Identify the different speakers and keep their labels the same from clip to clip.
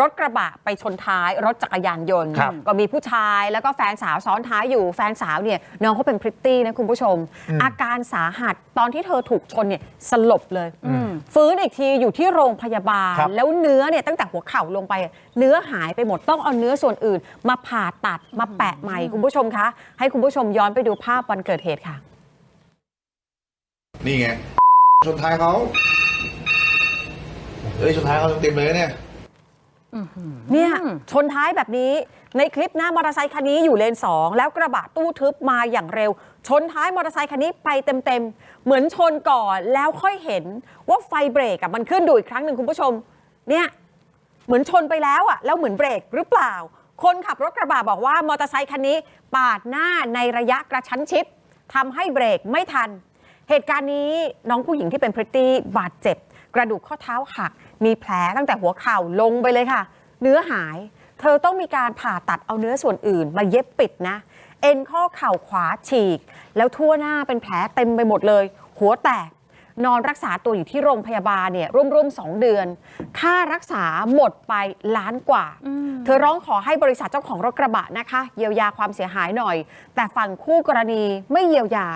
Speaker 1: รถกระบะไปชนท้ายรถจักรยานยนต์
Speaker 2: ครับ
Speaker 1: ก็มีผู้ชายแล้วก็แฟนสาวซ้อนท้ายอยู่แฟนสาวเนี่ยน้องเขาเป็นพริตตี้นะคุณผู้ชมอาการสาหัสตอนที่เธอถูกชนเนี่ยสลบเลยฟื้นอีกทีอยู่ที่โรงพยาบาล
Speaker 2: ครับ
Speaker 1: แล้วเนื้อเนี่ยตั้งแต่หัวเข่าลงไป เนื้อหายไปหมดต้องเอาเนื้อส่วนอื่น มาผ่าตัดมาแปะใหม่คุณผู้ชมคะ ให้คุณผู้ชมย้อนไปดูภาพวันเกิดเหตุค่ะ
Speaker 3: นี่ไง ชนท้ายเขาเอ้ยชนท้ายเขาเต็มๆเลยเนี่ย
Speaker 1: เนี่ยชนท้ายแบบนี้ในคลิปหน้ามอเตอร์ไซคันนี้อยู่เลน2แล้วกระบะตู้ทึบมาอย่างเร็ว ชนท้ายมอเตอร์ไซคันนี้ไปเต็มๆ เหมือนชนก่อนแล้วค่อยเห็นว่าไฟเบรกอะมันขึ้นดูอีกครั้งหนึ่งคุณผู้ชม เนี่ยเหมือนชนไปแล้วอะแล้วเหมือนเบรกหรือเปล่า คนขับรถกระบะบอกว่ามอเตอร์ไซคันนี้ปาดหน้าในระยะกระชั้นชิดทำให้เบรกไม่ทัน เหตุการณ์นี้น้องผู้หญิงที่เป็นพริตตี้บาดเจ็บ กระดูกข้อเท้าหัก มีแผลตั้งแต่หัวเข่าลงไปเลยค่ะ เนื้อหาย เธอต้องมีการผ่าตัดเอาเนื้อส่วนอื่น มาเย็บปิดนะ เอ็นข้อเข่าขวาฉีก แล้วทั่วหน้าเป็นแผลเต็มไปหมดเลย หัวแตก นอนรักษาตัวอยู่ที่โรงพยาบาลเนี่ยร่วมๆ2เดือน ค่ารักษาหมดไปล้านกว่า เธอร้องขอให้บริษัทเจ้าของรถกระบะนะคะ เยียวยาความเสียหายหน่อย แต่ฝั่งคู่กรณีไม่เยียวยา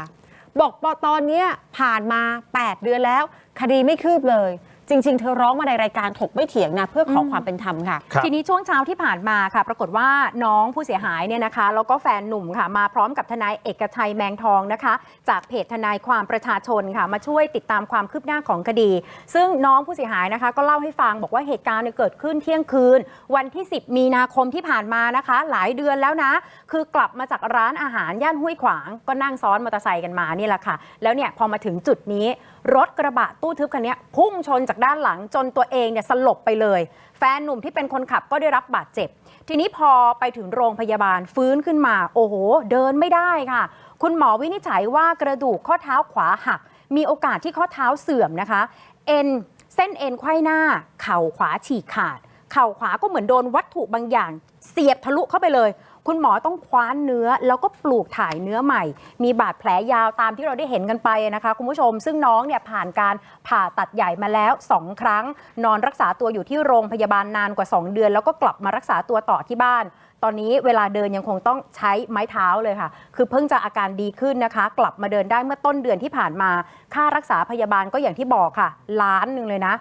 Speaker 1: บอกปอตอนนี้ผ่านมา 8 เดือนแล้ว คดีไม่คืบเลย จริง ๆ เธอร้องมาในรายการถกไม่เถียงนะเพื่อขอความเป็นธรรมค่ะ
Speaker 2: ครับ
Speaker 4: ทีนี้ช่วงเช้าที่ผ่านมาค่ะ ปรากฏว่าน้องผู้เสียหายเนี่ยนะคะ แล้วก็แฟนหนุ่มค่ะ มาพร้อมกับทนายเอกชัยแมงทองนะคะ จากเพจทนายความประชาชนค่ะ มาช่วยติดตามความคืบหน้าของคดี ซึ่งน้องผู้เสียหายนะคะ ก็เล่าให้ฟังบอกว่าเหตุการณ์เนี่ยเกิดขึ้นเที่ยงคืน วันที่ 10 มีนาคมที่ผ่านมานะคะ หลายเดือนแล้วนะ คือกลับมาจากร้านอาหารย่านห้วยขวาง ก็นั่งซ้อนมอเตอร์ไซค์กันมานี่แหละค่ะ แล้วเนี่ยพอมาถึงจุดนี้ รถกระบะตู้ทึบคันนี้พุ่งชนจากด้านหลังจนตัวเองเนี่ยสลบไปเลย แฟนหนุ่มที่เป็นคนขับก็ได้รับบาดเจ็บ ทีนี้พอไปถึงโรงพยาบาลฟื้นขึ้นมา โอ้โห เดินไม่ได้ค่ะ คุณหมอวินิจฉัยว่ากระดูกข้อเท้าขวาหัก มีโอกาสที่ข้อเท้าเสื่อมนะคะ เอ็นเส้นเอ็นไขว้หน้า เข่าขวาฉีกขาด เข่าขวาก็เหมือนโดนวัตถุบางอย่าง เสียบทะลุเข้าไปเลย คุณหมอต้องคว้านเนื้อแล้วก็ปลูกถ่ายเนื้อใหม่ มีบาดแผลยาวตามที่เราได้เห็นกันไปนะคะ คุณผู้ชม ซึ่งน้องเนี่ยผ่านการผ่าตัดใหญ่มาแล้ว 2 ครั้ง นอนรักษาตัวอยู่ที่โรงพยาบาลนานกว่า 2 เดือน แล้วก็กลับมารักษาตัวต่อที่บ้านตอนนี้เวลาเดินยังคงต้องใช้ไม้เท้าเลยค่ะ คือเพิ่งจะอาการดีขึ้นนะคะ กลับมาเดินได้เมื่อต้นเดือนที่ผ่านมา ค่ารักษาพยาบาลก็อย่างที่บอกค่ะ ล้านหนึ่งเลยนะ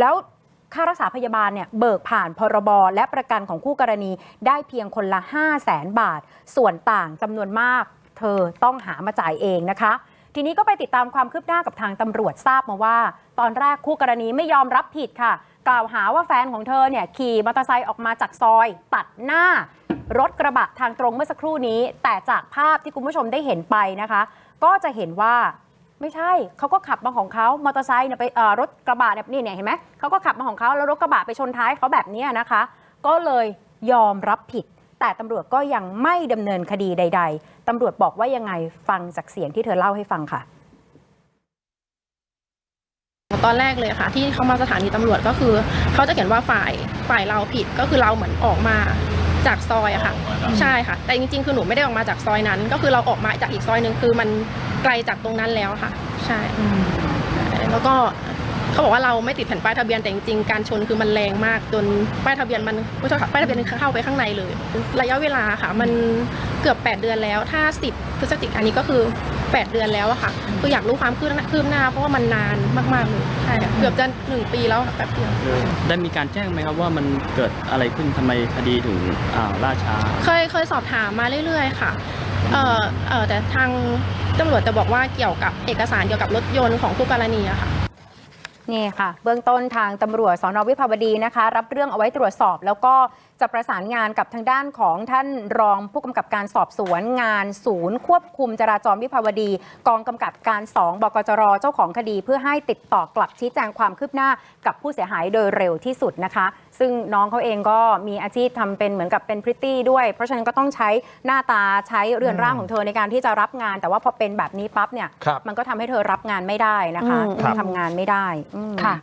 Speaker 4: แล้ว ค่ารักษาพยาบาลเนี่ยเบิกผ่านพรบและประกันของคู่กรณีได้เพียงคนละ 5 0 0แสนบาท ส่วนต่างจำนวนมาก เธอต้องหามาจ่ายเองนะคะ ทีนี้ก็ไปติดตามความคืบหน้ากับทางตำรวจทราบมาว่า ตอนแรกคู่กรณีไม่ยอมรับผิดค่ะ กล่าวหาว่าแฟนของเธอเนี่ยขี่มอเตอร์ไซค์ออกมาจากซอย ตัดหน้ารถกระบะทางตรงเมื่อสักครู่นี้ แต่จากภาพที่คุณผู้ชมได้เห็นไปนะคะ ก็จะเห็นว่า ไม่ใช่เขาก็ขับมาของเขามอเตอร์ไซค์เนี่ยไปรถกระบะเนี่ยนี่เนี่ยเห็นไหมเขาก็ขับมาของเขาแล้วรถกระบะไปชนท้ายเขาแบบนี้นะคะ ก็เลยยอมรับผิด แต่ตำรวจก็ยังไม่ดำเนินคดีใด ๆตำรวจบอกว่ายังไงฟังจากเสียงที่เธอเล่าให้ฟังค่ะ
Speaker 5: ตอนแรกเลยค่ะ ที่เขามาสถานีตำรวจก็คือ เขาจะเขียนว่าฝ่ายฝ่ายเราผิดก็คือเราเหมือนออกมาจากซอยอะค่ะ ใช่ค่ะ แต่จริงๆ คือหนูไม่ได้ออกมาจากซอยนั้น ก็คือเราออกมาจากอีกซอยหนึ่งคือมัน ไกลจากตรงนั้นแล้วค่ะ ใช่แล้วก็เขาบอกว่าเราไม่ติดแผ่นป้ายทะเบียนแต่จริงๆการชนคือมันแรงมากจนป้ายทะเบียนมันไม่ใช่ค่ะป้ายทะเบียนเข้าไปข้างในเลย ระยะเวลาค่ะ มันเกือบ 8 เดือนแล้ว ถ้า 10พฤศจิกายนนี้ก็คือ 8 เดือนแล้วอะค่ะคืออยากรู้ความคืบหน้าคืบหน้าเพราะว่ามันนานมากๆเลยใช่ค่ะเกือบจะหนึ่งปีแล้วค่ะแป๊บเดียว
Speaker 6: ได้มีการแจ้งไหมครับว่ามันเกิดอะไรขึ้นทำไมคดีถึงอ่าล่าช้า
Speaker 5: เคยเคยสอบถามมาเรื่อยๆ ค่ะ เอ่อเอ่อแต่ทางตำรวจจะบอกว่าเกี่ยวกับเอกสารเกี่ยวกับรถยนต์ของคู่กรณีอะค่ะ
Speaker 4: นี่ค่ะ เบื้องต้นทางตำรวจสนวิภาวดีนะคะ รับเรื่องเอาไว้ตรวจสอบ แล้วก็จะประสานงานกับทางด้านของท่านรองผู้กำกับการสอบสวนงานศูนย์ ควบคุมจราจรวิภาวดี กองกำกับการ 2 บกจรเจ้าของคดี เพื่อให้ติดต่อกลับชี้แจงความคืบหน้ากับผู้เสียหายโดยเร็วที่สุดนะคะ ซึ่งน้องเขาเองก็มีอาชีพทำเป็นเหมือนกับเป็นพริตตี้ด้วย เพราะฉะนั้นก็ต้องใช้หน้าตาใช้เรือนร่างของเธอในการที่จะรับงาน แต่ว่าพอเป็นแบบนี้ปั๊บเนี่ย
Speaker 2: ครับ
Speaker 4: มันก็ทำให้เธอรับงานไม่ได้นะคะ
Speaker 1: อืม
Speaker 2: ครับ
Speaker 4: ทำงานไม่ได้อืม
Speaker 1: ค่ะ